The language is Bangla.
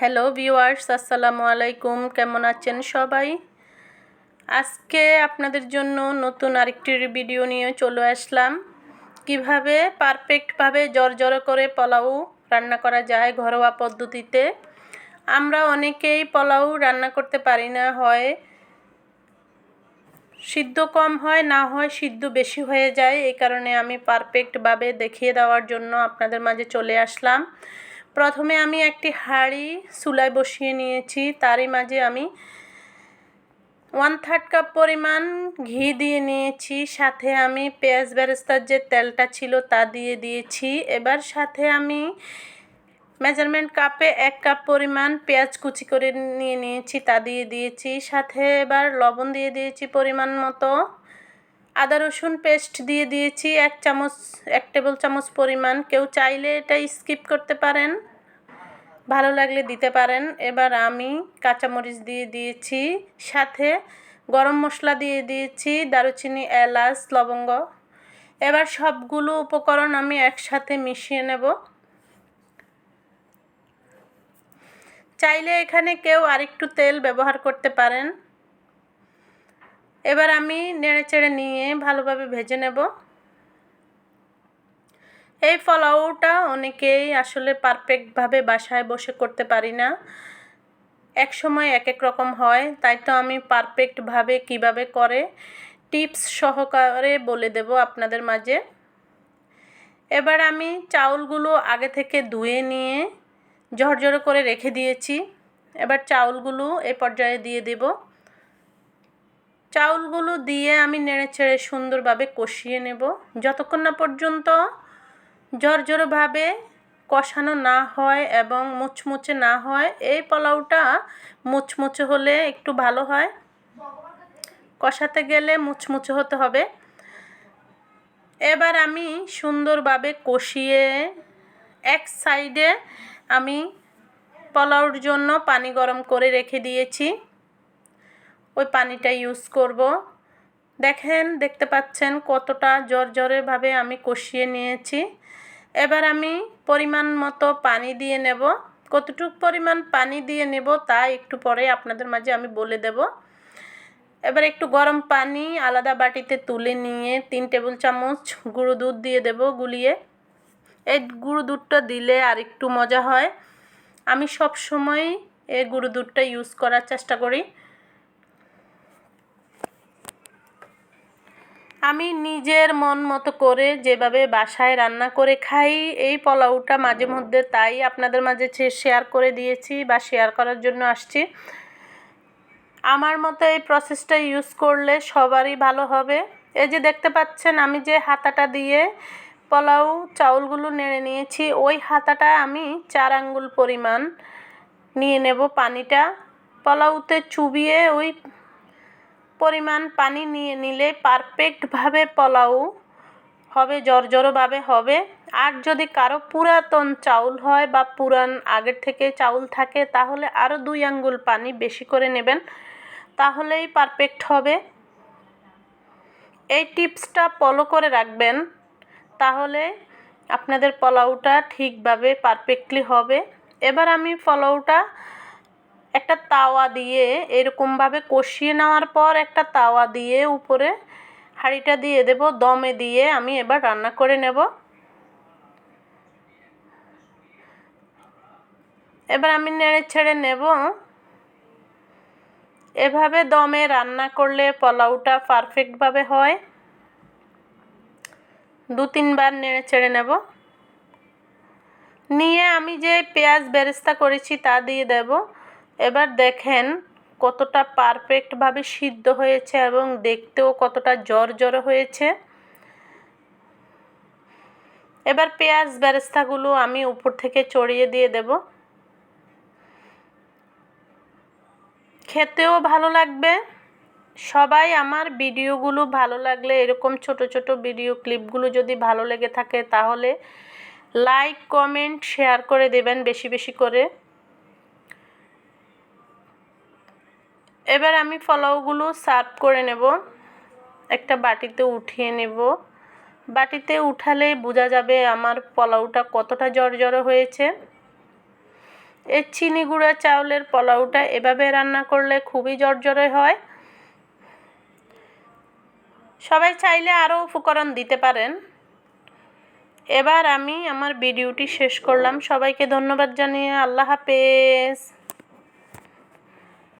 হ্যালো ভিউয়ার্স, আসসালামু আলাইকুম। কেমন আছেন সবাই? আজকে আপনাদের জন্য নতুন আরেকটি ভিডিও নিয়ে চলে আসলাম। কীভাবে পারফেক্টভাবে জর করে পোলাও রান্না করা যায় ঘরোয়া পদ্ধতিতে। আমরা অনেকেই পোলাও রান্না করতে পারি না, হয় সিদ্ধ কম হয়, না হয় সিদ্ধ বেশি হয়ে যায়। এই কারণে আমি পারফেক্টভাবে দেখিয়ে দেওয়ার জন্য আপনাদের মাঝে চলে আসলাম। প্রথমে আমি একটি হাঁড়ি চুলায় বসিয়ে নিয়েছি। তারই মাঝে আমি ওয়ান থার্ড কাপ পরিমাণ ঘি দিয়ে নিয়েছি। সাথে আমি পেঁয়াজ বেরেস্তার যে তেলটা ছিল তা দিয়ে দিয়েছি। এবার সাথে আমি মেজারমেন্ট কাপে এক কাপ পরিমাণ পেঁয়াজ কুচি করে নিয়ে নিয়েছি, তা দিয়ে দিয়েছি। সাথে এবার লবণ দিয়ে দিয়েছি পরিমাণ মতো। আদা, রসুন পেস্ট দিয়ে দিয়েছি, এক চামচ, এক টেবিল চামচ পরিমাণ। কেউ চাইলে এটা স্কিপ করতে পারেন। ভালো লাগলে দিতে পারেন। এবার আমি কাঁচামরিচ দিয়ে দিয়েছি। সাথে গরম মশলা দিয়ে দিয়েছি, দারুচিনি, এলাচ, লবঙ্গ। এবার সবগুলো উপকরণ আমি একসাথে মিশিয়ে নেব। চাইলে এখানে কেউ আরেকটু তেল ব্যবহার করতে পারেন। এবার আমি নেড়ে চেড়ে নিয়ে ভালোভাবে ভেজে নেব। এই পোলাওটা অনেকেই আসলে পারফেক্টভাবে বাসায় বসে করতে পারি না। এক সময় এক এক রকম হয়, তাই তো আমি পারফেক্টভাবে কীভাবে করে টিপস সহকারে বলে দেব আপনাদের মাঝে। এবার আমি চাউলগুলো আগে থেকে ধুয়ে নিয়ে ঝরঝরে করে রেখে দিয়েছি। এবার চাউলগুলো এ পর্যায়ে দিয়ে দেব। চাউলগুলো দিয়ে আমি নেড়ে ছেড়ে সুন্দরভাবে কষিয়ে নেব। যতক্ষণ না পর্যন্ত ঝরঝরভাবে কষানো না হয় এবং মুচমুচে না হয়, এই পোলাওটা মুচমুচে হলে একটু ভালো হয়। কষাতে গেলে মুচমুচে হতে হবে। এবার আমি সুন্দরভাবে কষিয়ে এক সাইডে আমি পোলাওর জন্য পানি গরম করে রেখে দিয়েছি। ওই পানিটা ইউজ করব। দেখেন, দেখতে পাচ্ছেন কতটা জ্বর জ্বরেভাবে আমি কষিয়ে নিয়েছি। এবার আমি পরিমাণ মতো পানি দিয়ে নেব। কতটুক পরিমাণ পানি দিয়ে নেব তা একটু পরে আপনাদের মাঝে আমি বলে দেব। এবার একটু গরম পানি আলাদা বাটিতে তুলে নিয়ে তিন টেবিল চামচ গুঁড়ো দুধ দিয়ে দেব গুলিয়ে। এই গুঁড়ো দুধটা দিলে আর একটু মজা হয়। আমি সব সময় এই গুঁড়ো দুধটা ইউজ করার চেষ্টা করি। আমি নিজের মন মতো করে যেভাবে বাসায় রান্না করে খাই, এই পোলাওটা মাঝে মধ্যে তাই আপনাদের মাঝে শেয়ার করে দিয়েছি বা শেয়ার করার জন্য আসছি। আমার মতো এই প্রসেসটা ইউজ করলে সবারই ভালো হবে। এই যে দেখতে পাচ্ছেন, আমি যে হাতাটা দিয়ে পোলাও চাউলগুলো নেড়ে নিয়েছি, ওই হাতাটা আমি চার আঙ্গুল পরিমাণ নিয়ে নেব পানিটা। পোলাওতে চুবিয়ে ওই পরিমাণ পানি নিয়ে নিলে পারফেক্টভাবে পোলাও হবে, জর্জরভাবে হবে। আর যদি কারও পুরাতন চাউল হয় বা পুরান আগের থেকে চাউল থাকে, তাহলে আরও দুই আঙ্গুল পানি বেশি করে নেবেন, তাহলেই পারফেক্ট হবে। এই টিপসটা ফলো করে রাখবেন, তাহলে আপনাদের পোলাওটা ঠিকভাবে পারফেক্টলি হবে। এবার আমি পোলাওটা একটা তাওয়া দিয়ে এরকমভাবে কষিয়ে নেওয়ার পর একটা তাওয়া দিয়ে উপরে হাঁড়িটা দিয়ে দেব, দমে দিয়ে আমি এবার রান্না করে নেব। এবার আমি নেড়ে ছেড়ে নেব। এভাবে দমে রান্না করলে পোলাওটা পারফেক্টভাবে হয়। দু তিনবার নেড়ে ছেড়ে নেব। নিয়ে আমি যে পেঁয়াজ বেরেস্তা করেছি তা দিয়ে দেব। এবার দেখেন কতটা পারফেক্টভাবে সিদ্ধ হয়েছে এবং দেখতেও কতটা জ্বর হয়েছে। এবার পেঁয়াজ বেরেস্তাগুলো আমি উপর থেকে চড়িয়ে দিয়ে দেব। খেতেও ভালো লাগবে। সবাই আমার ভিডিওগুলো ভালো লাগলে এরকম ছোট ছোট ভিডিও ক্লিপগুলো যদি ভালো লেগে থাকে তাহলে লাইক, কমেন্ট, শেয়ার করে দেবেন বেশি বেশি করে। এবার আমি পোলাওগুলো সার্ভ করে নেব। একটা বাটিতে উঠিয়ে নেব। বাটিতে উঠালেই বোঝা যাবে আমার পোলাওটা কতটা জড়জড়ো হয়েছে। এই চিনি গুঁড়া চাউলের পোলাওটা এভাবে রান্না করলে খুবই জর্জরে হয়। সবাই চাইলে আরও উপকরণ দিতে পারেন। এবার আমি আমার ভিডিওটি শেষ করলাম। সবাইকে ধন্যবাদ জানিয়ে আল্লাহ হাফেজ।